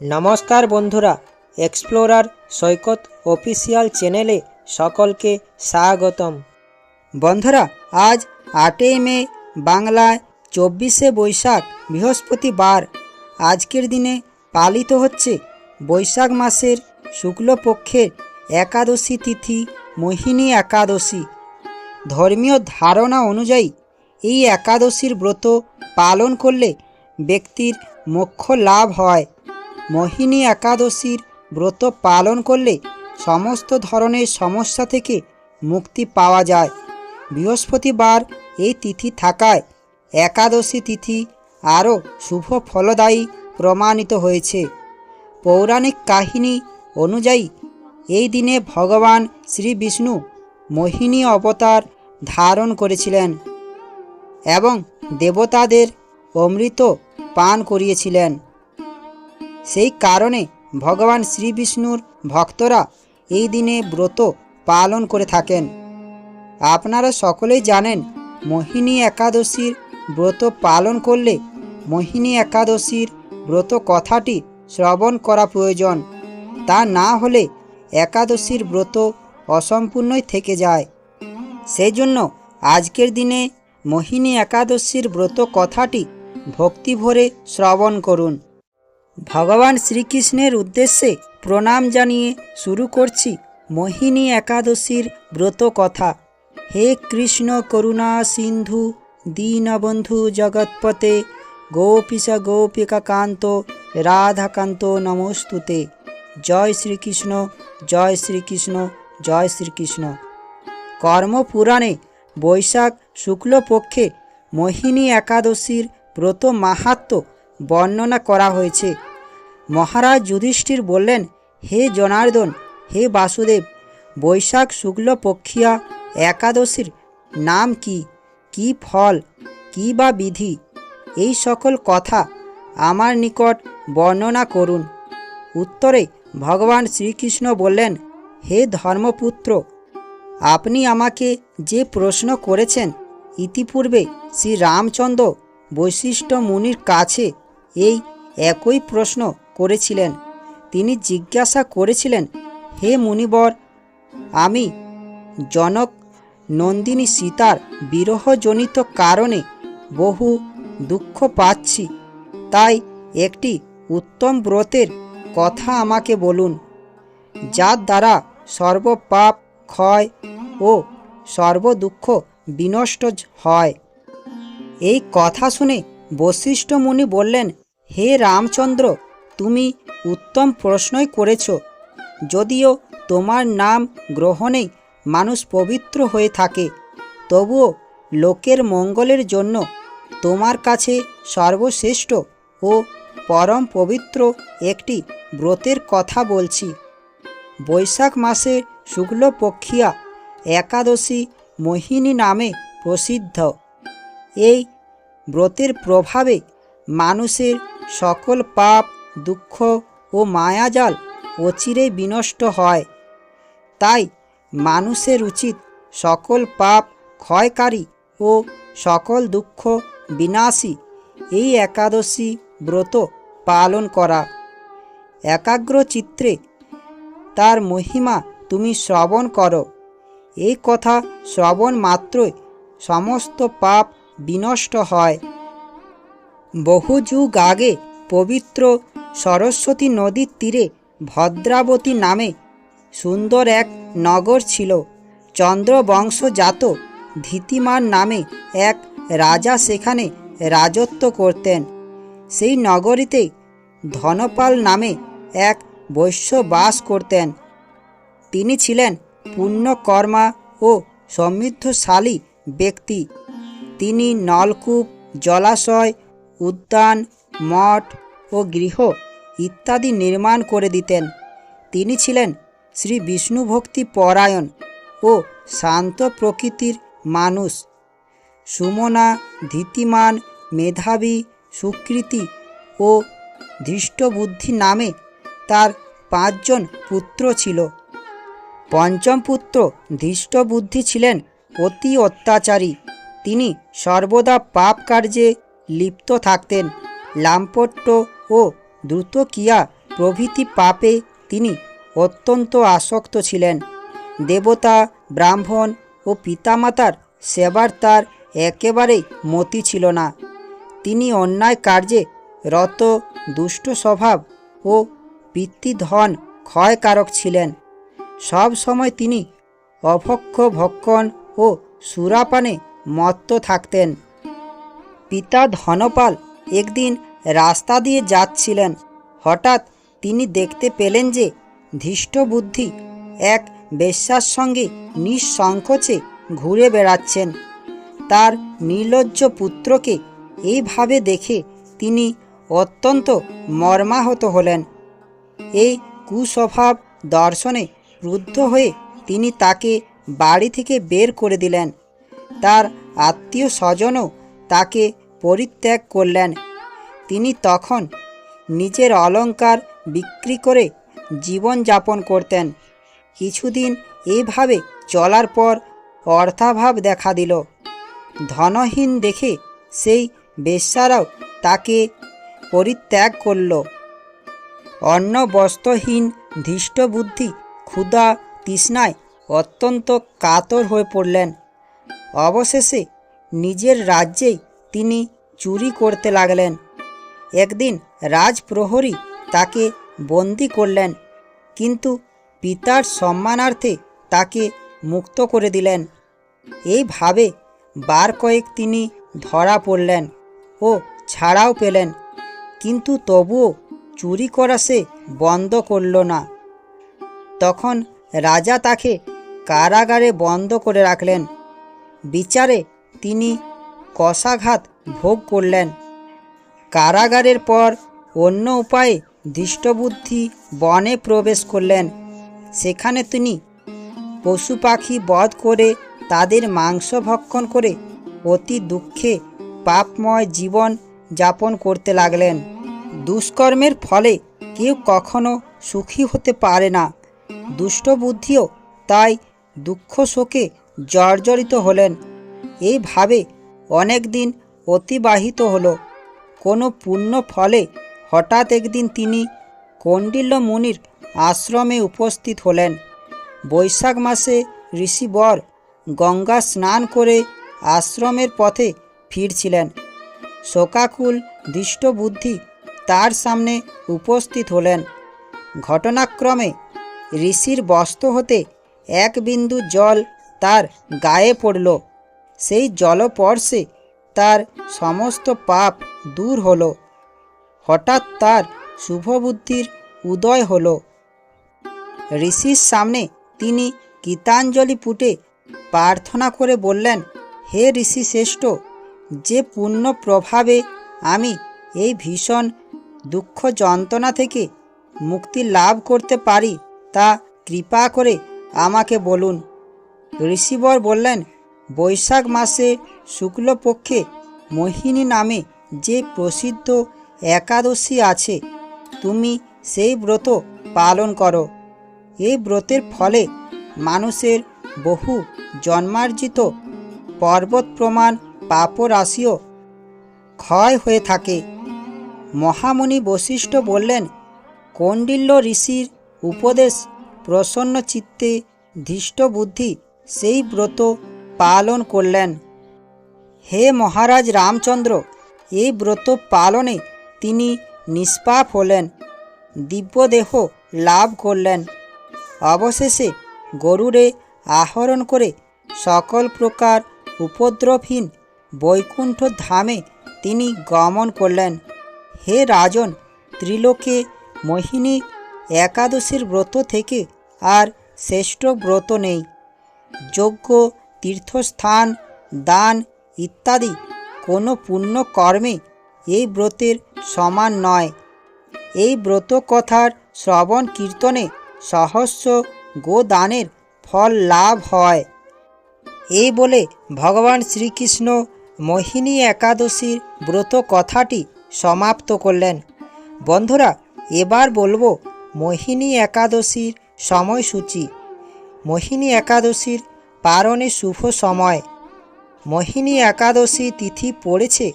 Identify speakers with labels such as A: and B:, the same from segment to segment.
A: নমস্কার বন্ধুরা এক্সপ্লোরার সৈকত অফিসিয়াল চ্যানেলে সকলকে স্বাগতম। বন্ধুরা, আজ আটই মে, বাংলায় চব্বিশে বৈশাখ, বৃহস্পতিবার। আজকের দিনে পালিত হচ্ছে বৈশাখ মাসের শুক্লপক্ষের একাদশী তিথি, মোহিনী একাদশী। ধর্মীয় ধারণা অনুযায়ী এই একাদশীর ব্রত পালন করলে ব্যক্তির মোক্ষ লাভ হয়। মোহিনী একাদশীর ব্রত পালন করলে সমস্ত ধরনের সমস্যা থেকে মুক্তি পাওয়া যায়। বৃহস্পতিবার এই তিথি থাকায় একাদশী তিথি আরও শুভ ফলদায়ী প্রমাণিত হয়েছে। পৌরাণিক কাহিনী অনুযায়ী এই দিনে ভগবান শ্রী বিষ্ণু মোহিনী অবতার ধারণ করেছিলেন এবং দেবতাদের অমৃত পান করিয়েছিলেন। সেই কারণে ভগবান শ্রী বিষ্ণুর ভক্তরা এই দিনে ব্রত পালন করে থাকেন। আপনারা সকলেই জানেন, মোহিনী একাদশীর ব্রত পালন করলে মোহিনী একাদশীর ব্রত কথাটি শ্রবণ করা প্রয়োজন। তা না হলে একাদশীর ব্রত অসম্পূর্ণই থেকে যায়। সেই জন্য আজকের দিনে মোহিনী একাদশীর ব্রত কথাটি ভক্তি ভরে শ্রবণ করুন। ভগবান শ্রীকৃষ্ণের উদ্দেশ্যে প্রণাম জানিয়ে শুরু করছি মোহিনী একাদশীর ব্রত কথা। হে কৃষ্ণ করুণা সিন্ধু, দীনবন্ধু জগৎপতে, গোপীশ গোপিকা কান্ত রাধাকান্ত নমস্তুতে। জয় শ্রীকৃষ্ণ জয় শ্রীকৃষ্ণ জয় শ্রীকৃষ্ণ। কর্মপুরাণে বৈশাখ শুক্লপক্ষে মোহিনী একাদশীর ব্রত মাহাত্ম বর্ণনা করা হয়েছে। মহারাজ যুধিষ্ঠির বললেন, হে জনার্দন, হে বাসুদেব, বৈশাখ শুক্লপক্ষিয়া একাদশীর নাম কি? কি ফল? কি বা বিধি? এই সকল কথা আমার নিকট বর্ণনা করুন। উত্তরে ভগবান শ্রীকৃষ্ণ বললেন, হে ধর্মপুত্র, আপনি আমাকে যে প্রশ্ন করেছেন, ইতিপূর্বে শ্রী রামচন্দ্র বৈশিষ্ট্য মুনির কাছে এই একই প্রশ্ন করেছিলেন। তিনি জিজ্ঞাসা করেছিলেন, হে মুনিবর, আমি জনক নন্দিনী সীতার বিরহজনিত কারণে বহু দুঃখ পাচ্ছি, তাই একটি উত্তম ব্রতের কথা আমাকে বলুন, যার দ্বারা সর্বপাপ ক্ষয় ও সর্বদুঃখ বিনষ্ট হয়। এই কথা শুনে বশিষ্ঠ মুনি বললেন, হে রামচন্দ্র তুমি উত্তম প্রশ্নই করেছ। যদিও তোমার নাম গ্রহণেই মানুষ পবিত্র হয়ে থাকে, তবুও লোকের মঙ্গলের জন্য তোমার কাছে সর্বশ্রেষ্ঠ ও পরম পবিত্র একটি ব্রতের কথা বলছি। বৈশাখ মাসের শুক্লপক্ষিয়া একাদশী মোহিনী নামে প্রসিদ্ধ। এই ব্রতের প্রভাবে মানুষের সকল পাপ দুঃখ ও মায়াজাল অচিরেই বিনষ্ট হয়। তাই মানুষের উচিত সকল পাপ ক্ষয়কারী ও সকল দুঃখ বিনাশী এই একাদশী ব্রত পালন করা। একাগ্র চিত্রে তার মহিমা তুমি শ্রবণ করো। এই কথা শ্রবণ মাত্রই সমস্ত পাপ বিনষ্ট হয়। বহু যুগ আগে পবিত্র সরস্বতী নদীর তীরে ভদ্রাবতী নামে সুন্দর এক নগর ছিল। চন্দ্রবংশজাত ধীতিমান নামে এক রাজা সেখানে রাজত্ব করতেন। সেই নগরীতে ধনপাল নামে এক বৈশ্য বাস করতেন। তিনি ছিলেন পুণ্যকর্মা ও সমৃদ্ধশালী ব্যক্তি। তিনি নলকূপ, জলাশয়, উদ্যান, মঠ ও গৃহ ইত্যাদি নির্মাণ করে দিতেন। তিনি ছিলেন শ্রী বিষ্ণু ভক্তি পরায়ণ ও শান্ত প্রকৃতির মানুষ। সুমনা, ধীতিমান, মেধাবী, সুকৃতি ও ধৃষ্টবুদ্ধি নামে তার পাঁচজন পুত্র ছিল। পঞ্চম পুত্র ধৃষ্টবুদ্ধি ছিলেন অতি অত্যাচারী। তিনি সর্বদা পাপ কার্যে লিপ্ত থাকতেন। লাম্পট্য ও দ্রুত কিয়া প্রভৃতি পাপে তিনি অত্যন্ত আসক্ত ছিলেন। দেবতা, ব্রাহ্মণ ও পিতামাতার সেবার তার একেবারেই মতি ছিল না। তিনি অন্যায় কার্যে রত, দুষ্ট স্বভাব ও পিতৃধন ক্ষয়কারক ছিলেন। সব সময় তিনি অভক্ষ, ভক্ষণ ও সুরাপানে মত্ত থাকতেন। পিতা ধনপাল একদিন রাস্তা দিয়ে যাচ্ছিলেন। হঠাৎ তিনি দেখতে পেলেন যে ধৃষ্ট বুদ্ধি এক বেশ্যার সঙ্গে নিঃসংকোচে ঘুরে বেড়াচ্ছেন। তার নির্লজ্জ পুত্রকে এইভাবে দেখে তিনি অত্যন্ত মর্মাহত হলেন। এই কুস্বভাব দর্শনে ক্রুদ্ধ হয়ে তিনি তাকে বাড়ি থেকে বের করে দিলেন। তার আত্মীয় স্বজনও তাকে পরিত্যাগ করলেন। তিনি তখন নিজের অলঙ্কার বিক্রি করে জীবনযাপন করতেন। কিছুদিন এইভাবে চলার পর অর্থাভাব দেখা দিল। ধনহীন দেখে সেই বেশ্যারাও তাকে পরিত্যাগ করল। অন্ন বস্ত্রহীন ধৃষ্টবুদ্ধি ক্ষুধা তৃষ্ণায় অত্যন্ত কাতর হয়ে পড়লেন। অবশেষে নিজের রাজ্যেই তিনি চুরি করতে লাগলেন। একদিন রাজপ্রহরী তাকে বন্দি করলেন, কিন্তু পিতার সম্মানার্থে তাকে মুক্ত করে দিলেন। এইভাবে বার কয়েক তিনি ধরা পড়লেন ও ছাড়াও পেলেন, কিন্তু তবুও চুরি করা সে বন্ধ করল না। তখন রাজা তাকে কারাগারে বন্ধ করে রাখলেন। বিচারে তিনি কষাঘাত ভোগ করলেন। কারাগারের পর অন্য উপায়ে দৃষ্টবুদ্ধি বনে প্রবেশ করলেন। সেখানে তিনি পশু পাখি বধ করে তাদের মাংস ভক্ষণ করে অতি দুঃখে পাপময় জীবন যাপন করতে লাগলেন। দুষ্কর্মের ফলে কেউ কখনো সুখী হতে পারে না। দুষ্টবুদ্ধিও তাই দুঃখ শোকে জর্জরিত হলেন। এইভাবে অনেক দিন অতিবাহিত হলো। কোনো পুণ্য ফলে হঠাৎ একদিন তিনি কণ্ডিল্য মুনির আশ্রমে উপস্থিত হলেন। বৈশাখ মাসে ঋষিবর গঙ্গা স্নান করে আশ্রমের পথে ফিরছিলেন। শোকাকুল দৃষ্টবুদ্ধি তার সামনে উপস্থিত হলেন। ঘটনাক্রমে ঋষির বস্ত্র হতে এক বিন্দু জল তার গায়ে পড়ল। সেই জলপর্শে তার সমস্ত পাপ দূর হলো। হঠাৎ তার শুভবুদ্ধির উদয় হলো। ঋষির সামনে তিনি গীতাঞ্জলি পুটে প্রার্থনা করে বললেন, হে ঋষি শ্রেষ্ঠ, যে পূর্ণ প্রভাবে আমি এই ভীষণ দুঃখ যন্ত্রণা থেকে মুক্তি লাভ করতে পারি, তা কৃপা করে আমাকে বলুন। ঋষিবর বললেন, বৈশাখ মাসে শুক্লপক্ষে মোহিনী নামে যে প্রসিদ্ধ একাদশী আছে, তুমি সেই ব্রত পালন করো। এই ব্রতের ফলে মানুষের বহু জন্মার্জিত পর্বত প্রমাণ, পাপরাশিও ক্ষয় হয়ে থাকে। মহামুনি বশিষ্ঠ বললেন কৌণ্ডিল্য ঋষির উপদেশ প্রসন্ন চিত্তে ধৃষ্ট বুদ্ধি সেই ব্রত পালন করলেন। হে মহারাজ রামচন্দ্র এই ব্রত পালনে তিনি নিষ্পাপ হলেন, দিব্যদেহ লাভ করলেন। অবশেষে গরুরে আহরণ করে সকল প্রকার উপদ্রবহীন বৈকুণ্ঠ ধামে তিনি গমন করলেন। হে রাজন, ত্রিলোকে মোহিনী, একাদশীর ব্রত থেকে আর শ্রেষ্ঠ ব্রত নেই। যজ্ঞ, তীর্থস্থান, দান ইত্যাদি কোনো পুণ্য কর্মে এই ব্রতের সমান নয়। এই ব্রত কথার শ্রবণ কীর্তনে সহস্র গোদানের ফল লাভ হয়। এই বলে ভগবান শ্রীকৃষ্ণ মোহিনী একাদশীর ব্রত কথাটি সমাপ্ত করলেন। বন্ধুরা, এবার বলব মোহিনী একাদশীর সময়সূচি। মোহিনী একাদশীর পারণে শুভ সময়। মোহিনী একাদশী তিথি পড়েছে।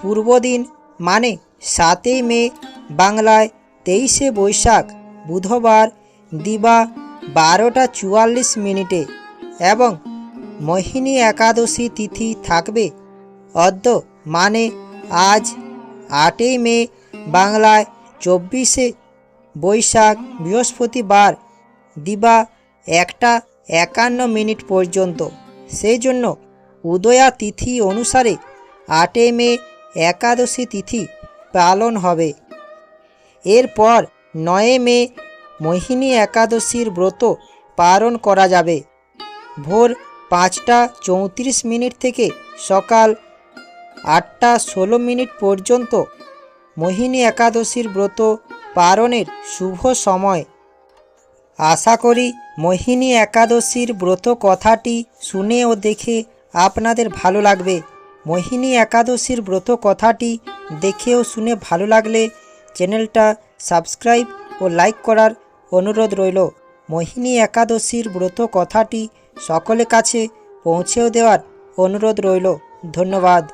A: পূর্বদিন মানে সাতই মে বাংলায় তেইশে বৈশাখ বুধবার দিবা বারোটা চুয়াল্লিশ মিনিটে এবং মোহিনী একাদশী তিথি থাকবে অদ্য মানে আজ আটই মে বাংলায় চব্বিশে বৈশাখ বৃহস্পতিবার দিবা একটা একান্ন মিনিট পর্যন্ত। সেই জন্য উদয়া তিথি অনুসারে আটই মে একাদশী তিথি পালন হবে। এরপর নয় মে মোহিনী একাদশীর ব্রত পালন করা যাবে। ভোর পাঁচটা চৌত্রিশ মিনিট থেকে সকাল আটটা ষোলো মিনিট পর্যন্ত মোহিনী একাদশীর ব্রত পালনের শুভ সময়। আশা করি মোহিনী একাদশীর ব্রত কথাটি শুনে ও দেখে আপনাদের ভালো লাগবে। মোহিনী একাদশীর ব্রত কথাটি দেখে ও শুনে ভালো লাগলে চ্যানেলটা সাবস্ক্রাইব ও লাইক করার অনুরোধ রইল। মোহিনী একাদশীর ব্রত কথাটি সকলের কাছে পৌঁছেও দেওয়ার অনুরোধ রইল। ধন্যবাদ।